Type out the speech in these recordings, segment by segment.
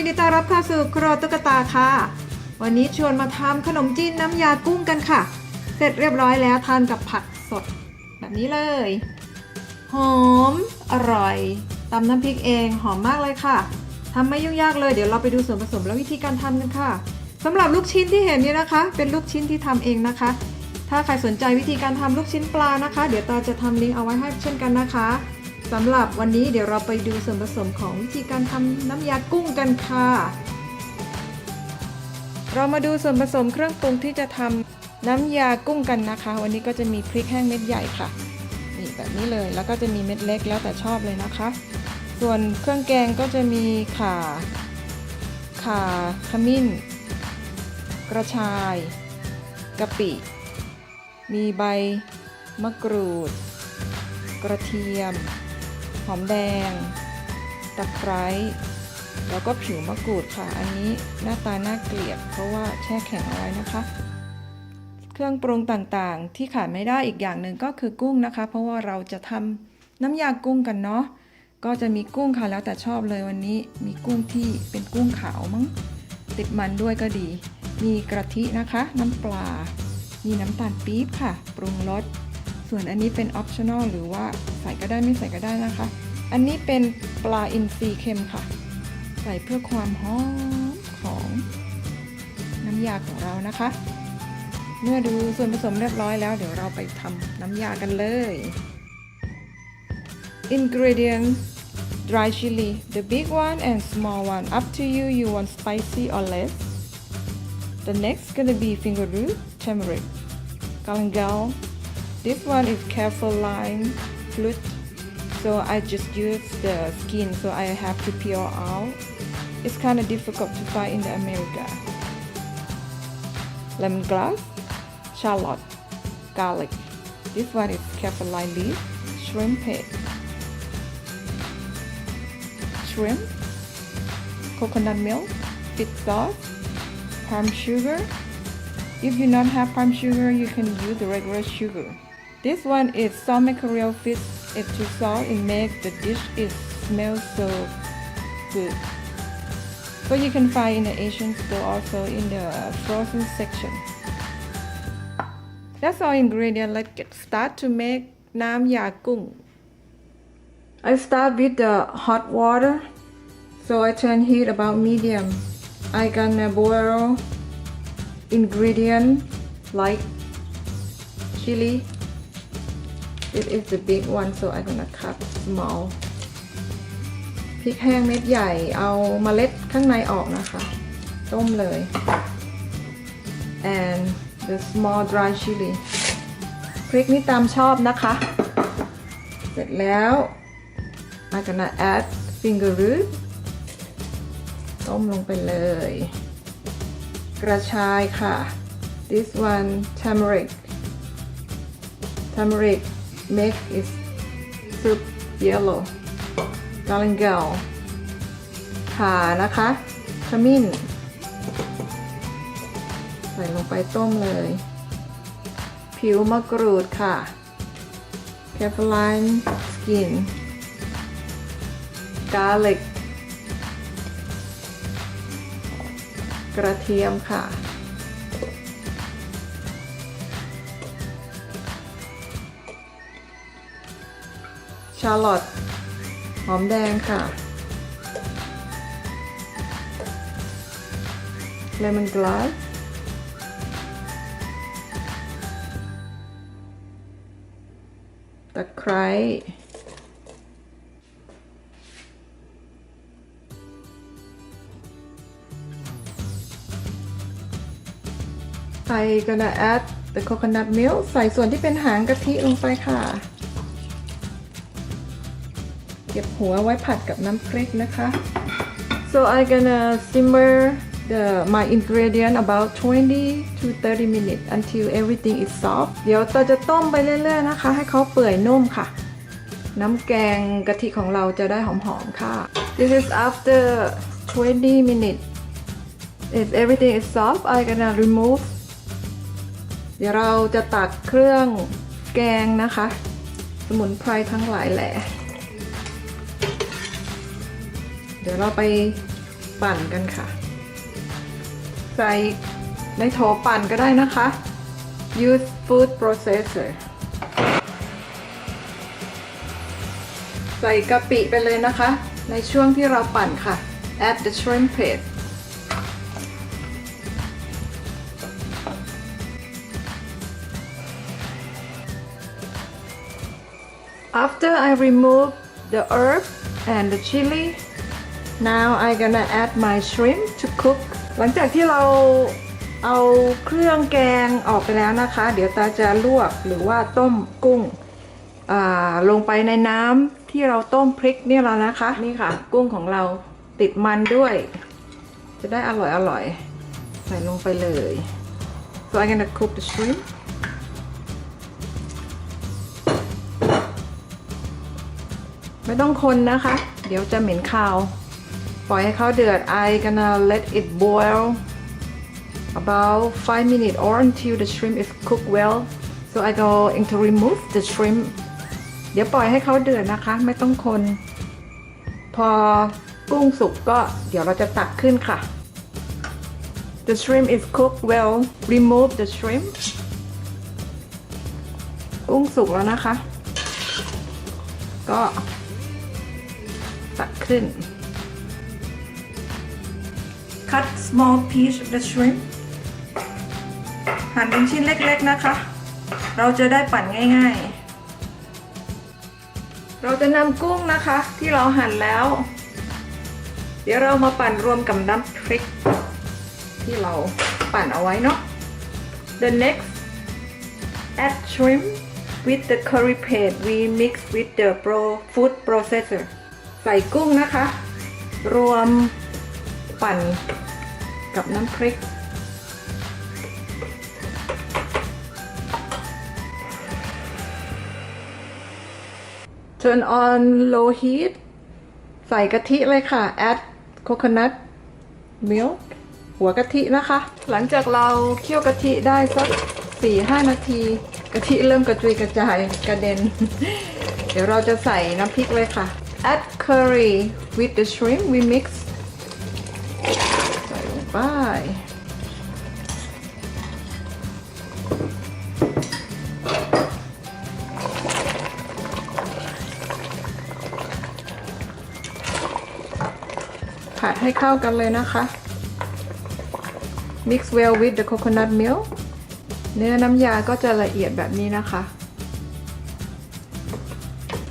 ยินดีต้อนรับเข้าสู่ครัวตุ๊กตาค่ะ วันนี้ชวนมาทำขนมจีนน้ำยากุ้งกันค่ะ เสร็จเรียบร้อยแล้วทานกับผักสด แบบนี้เลย หอม อร่อยตำน้ำพริกเองหอมมากเลยค่ะทำไม่ยุ่งยากเลยเดี๋ยวเราไปดูส่วนผสมและวิธีการทำกันค่ะสำหรับลูกชิ้นที่เห็นนี้นะคะ เป็นลูกชิ้นที่ทำเองนะคะ ถ้าใครสนใจวิธีการทำลูกชิ้นปลานะคะ เดี๋ยวตาจะทำลิงก์เอาไว้ให้เช่นกันนะคะ สำหรับวันนี้เดี๋ยวเราไปดูส่วนผสมของวิธีการทำน้ำยากุ้งกันค่ะ เรามาดูส่วนผสมเครื่องปรุงที่จะทำน้ำยากุ้งกันนะคะ วันนี้ก็จะมีพริกแห้งเม็ดใหญ่ค่ะนี่แบบนี้เลยแล้วก็จะมีเม็ดเล็กแล้วแต่ชอบเลยนะคะ ส่วนเครื่องแกงก็จะมีข่าข่าขมิ้น กระชายกะปิ มีใบมะกรูด กระเทียม หอมแดง ตะไคร้ แล้วก็ผิวมะกรูดค่ะ อันนี้หน้าตาน่าเกลียด เพราะว่าแช่แข็งเอาไว้นะคะ เครื่องปรุงต่างๆ ที่ขาดไม่ได้อีกอย่างหนึ่งก็คือกุ้งนะคะ เพราะว่าเราจะทำน้ำยากุ้งกันเนาะ ก็จะมีกุ้งค่ะแล้วแต่ชอบเลยวันนี้ มีกุ้งที่เป็นกุ้งขาวมั้ง ติดมันด้วยก็ดี มีกะทินะคะ น้ำปลา มีน้ำตาลปี๊บค่ะ ปรุงรส ส่วนอันนี้เป็น optional หรือว่าใส่ก็ได้ไม่ใส่ก็ได้นะคะ อันนี้เป็นปลาอินทรีเค็มค่ะ ใส่เพื่อความหอมของน้ำยาของเรานะคะ เมื่อดูส่วนผสมเรียบร้อยแล้ว เดี๋ยวเราไปทำน้ำยากันเลย Ingredients dry chili the big one and small one up to you you want spicy or less the next gonna be finger root turmeric galangal this one is careful lime fruit so I just use the skin so I have to peel out. It's kind of difficult to find in the America. Lemongrass shallot garlic. This one is careful lime leaf shrimp head. Shrimp, coconut milk, fish sauce, palm sugar. If you don't have palm sugar, you can use the regular sugar. This one is salt mackerel fish. It's too salt. It makes the dish it smells so good. But you can find in the Asian store also in the uh, frozen section. That's all ingredient. Let's get start to make nam ya gung. I start with the hot water. So I turn heat about medium. I gonna boil ingredient like chili. This is the big one, so I'm gonna cut small. พริกแห้งเม็ดใหญ่เอาเมล็ดข้างในออกนะคะ ต้มเลย and the small dry chili พริกนี่ตามชอบนะคะ เสร็จแล้ว I'm gonna add finger root ต้มลงไปเลย กระชายค่ะ this one turmeric turmeric make is soup yellow กาลังเกลข่านะคะขมิ้น ใส่ลงไปต้มเลย ผิวมะกรูดค่ะ caroline กินก garlic กระเทียมค่ะ ชาร์ลอตหอมแดงค่ะเลมอนกลาสตะไคร้ใส่ gonna add the coconut milk ใส่ส่วนที่เป็นหางกะทิลงไปค่ะ เก็บหัวไว้ผัดกับน้ำพริกนะคะ so I gonna simmer the my ingredient about 20 to 30 minutes until everything is soft เดี๋ยวเราจะต้มไปเรื่อยๆนะคะ ให้เขาเปื่อยนุ่มค่ะ น้ำแกงกะทิของเราจะได้หอมๆค่ะ this is after 20 minutes if everything is soft I gonna remove เดี๋ยวเราจะตักเครื่องแกงนะคะ สมุนไพรทั้งหลายแหละ ดี๋ยวเราไปปั่นกันค่ะ ใส่ในโถปั่นก็ได้นะคะ use food processor ใส่กะปิไปเลยนะคะ ในช่วงที่เราปั่นค่ะ add the shrimp paste After I remove the herb and the chili now I gonna add my shrimp to cook หลังจากที่เราเอาเครื่องแกงออกไปแล้วนะคะ เดี๋ยวตาจะลวกหรือว่าต้มกุ้งอ่าลงไปในน้ำที่เราต้มพริกเนี่ยแล้วนะคะ นี่ค่ะ กุ้งของเราติดมันด้วย จะได้อร่อยอร่อยใส่ลงไปเลย so I'm gonna cook the shrimp ไม่ต้องคนนะคะ เดี๋ยวจะเหม็นคาว ปล่อยให้เขาเดือด I gonna let it boil about 5 minutes or until the shrimp is cooked well so I going to remove the shrimp เดี๋ยวปล่อยให้เขาเดือดนะคะ ไม่ต้องคน พอกุ้งสุกก็เดี๋ยวเราจะตักขึ้นค่ะ The shrimp is cooked well remove the shrimp กุ้งสุกแล้วนะคะ ก็ตักขึ้น cut small piece of the shrimp หั่นเป็นชิ้นเล็กๆนะคะ เราจะได้ปั่นง่ายๆ เราจะนำกุ้งนะคะที่เราหั่นแล้ว เดี๋ยวเรามาปั่นรวมกับน้ำพริก ที่เราปั่นเอาไว้เนาะ The next add shrimp with the curry paste we mix with the pro food processor ใส่กุ้งนะคะ รวม ปั่นกับน้ำพริก Turn on low heat ใส่กะทิเลยค่ะ add coconut milk หัวกะทินะคะ หลังจากเราเคี่ยวกะทิได้สัก 4-5 นาทีกะทิเริ่มกระจุยกระจายกระเด็น เดี๋ยวเราจะใส่น้ำพริกเลยค่ะ add curry with the shrimp we mix ใส่ลง ไปผัดให้เข้ากันเลยนะคะ mix well with the coconut milk เนื้อน้ำยาก็จะละเอียดแบบนี้นะคะ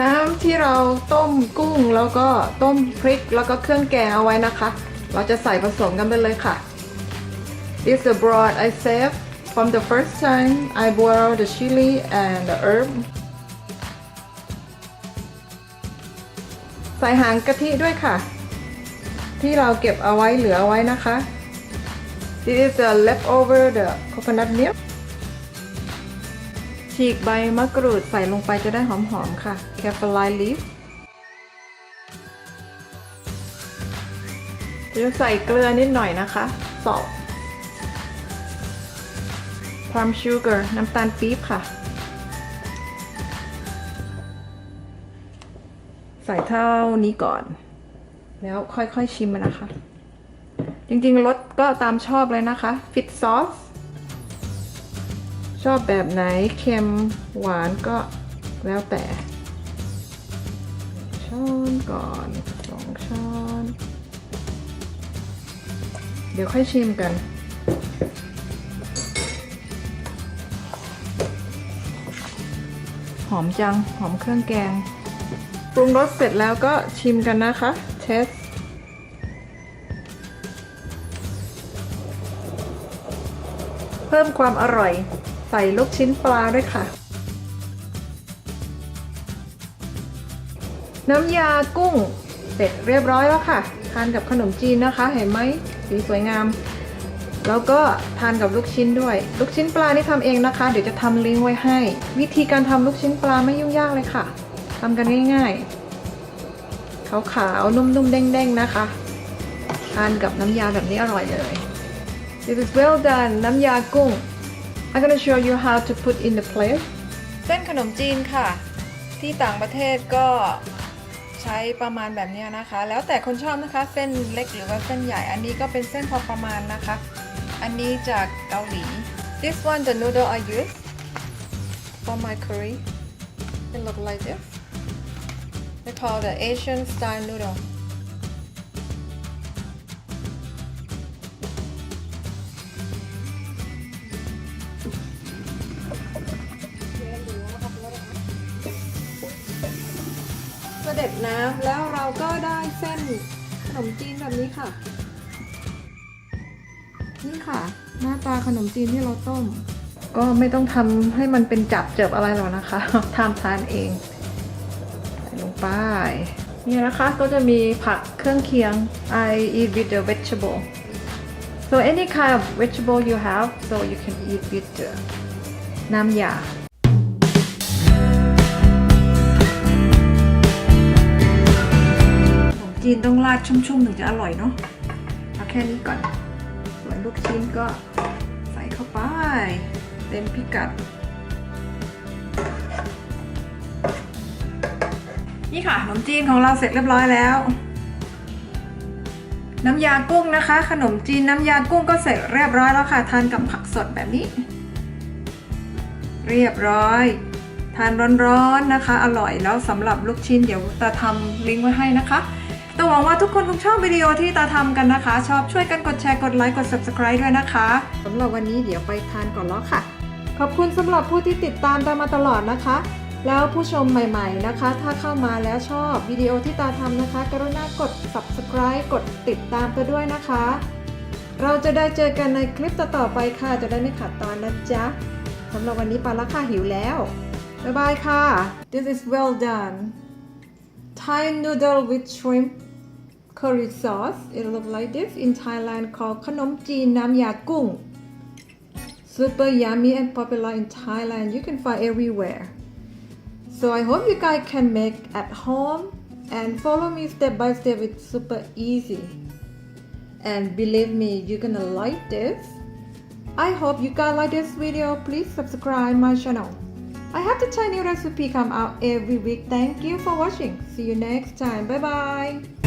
น้ำที่เราต้มกุ้งแล้วก็ต้มพริกแล้วก็เครื่องแกงเอาไว้นะคะ เราจะใส่ผสมกันไปเลยค่ะ This is the broth I saved from the first time I boiled the chili and the herb ใส่หางกะทิด้วยค่ะ ที่เราเก็บเอาไว้เหลือไว้นะคะ This is the leftover the coconut milk ฉีกใบมะกรูดใส่ลงไปจะได้หอมๆค่ะ Careful leaf จะใส่เกลือนิดหน่อยนะคะ salt palm sugar น้ำตาลปี๊บค่ะ ใส่เท่านี้ก่อน แล้วค่อยๆชิมมันนะคะ จริงๆรสก็ตามชอบเลยนะคะ ฟิตซอส ชอบแบบไหน เค็มหวานก็แล้วแต่ ช้อนก่อนสองช้อน เดี๋ยวค่อยชิมกัน หอมจัง หอมเครื่องแกง ปรุงรสเสร็จแล้วก็ชิมกันนะคะเทสเพิ่มความอร่อย ใส่ลูกชิ้นปลาด้วยค่ะ น้ำยากุ้งเสร็จเรียบร้อยแล้วค่ะ ทานกับขนมจีนนะคะ เห็นไหม สีสวยงาม แล้วก็ทานกับลูกชิ้นด้วย ลูกชิ้นปลานี่ทำเองนะคะ เดี๋ยวจะทำลิงก์ไว้ให้ วิธีการทำลูกชิ้นปลาไม่ยุ่งยากเลยค่ะทำกันง่ายๆขาวๆนุ่มๆเด้งๆนะคะ ทานกับน้ำยาแบบนี้อร่อยเลย This is well done น้ำยากุ้ง I'm gonna show you how to put in the plate เส้นขนมจีนค่ะ ที่ต่างประเทศก็ ใช้ประมาณแบบนี้นะคะ แล้วแต่คนชอบนะคะเส้นเล็กหรือว่าเส้นใหญ่ อันนี้ก็เป็นเส้นพอประมาณนะคะ อันนี้จากเกาหลี this one the noodle I use for my curry it look like this they call the Asian style noodle เสด็จน้ำแล้วเราก็ได้เส้นขนมจีนแบบนี้ค่ะ นี่ค่ะ หน้าตาขนมจีนที่เราต้ม ก็ไม่ต้องทำให้มันเป็นจับเจิบอะไรหรอกนะคะทำทานเองใส่ลงไปนี่นะคะก็จะมีผักเครื่องเคียง I eat with the vegetable so any kind of vegetable you have so you can eat with the น้ำยา จีนต้องราดชุ่มๆถึงจะอร่อยเนาะเอาแค่นี้ก่อน ส่วนลูกชิ้นก็ใส่เข้าไป เต็มพิกัด นี่ค่ะขนมจีนของเราเสร็จเรียบร้อยแล้ว น้ำยากุ้งนะคะ ขนมจีนน้ำยากุ้งก็เสร็จเรียบร้อยแล้วค่ะ ทานกับผักสดแบบนี้ เรียบร้อยทานร้อนๆนะคะ อร่อยแล้วสำหรับลูกชิ้นเดี๋ยวตาทำลิงก์ไว้ให้นะคะ ตัวหวังว่าทุกคนคงชอบวิดีโอที่ตาทำกันนะคะ ชอบช่วยกันกดแชร์กดไลค์กด subscribe ด้วยนะคะสำหรับวันนี้เดี๋ยวไปทานก่อนแล้วค่ะ ขอบคุณสำหรับผู้ที่ติดตามตามมาตลอดนะคะ แล้วผู้ชมใหม่ๆนะคะ ถ้าเข้ามาแล้วชอบวิดีโอที่ตาทำนะคะ กรุณากด subscribe กดติดตามกันด้วยนะคะ เราจะได้เจอกันในคลิปต่อๆไปค่ะ จะได้ไม่ขาดตอนนะจ๊ะสำหรับวันนี้ปาละค่ะหิวแล้วบ๊ายบายค่ะ This is well done Thai noodle with shrimp curry sauce. It look like this in Thailand called Khanom Ji Nam Ya Gung. Super yummy and popular in Thailand. You can find everywhere. So I hope you guys can make at home and follow me step by step. It's super easy. And believe me, you're gonna like this. I hope you guys like this video. Please subscribe my channel. I have the Chinese recipe come out every week. Thank you for watching. See you next time. Bye bye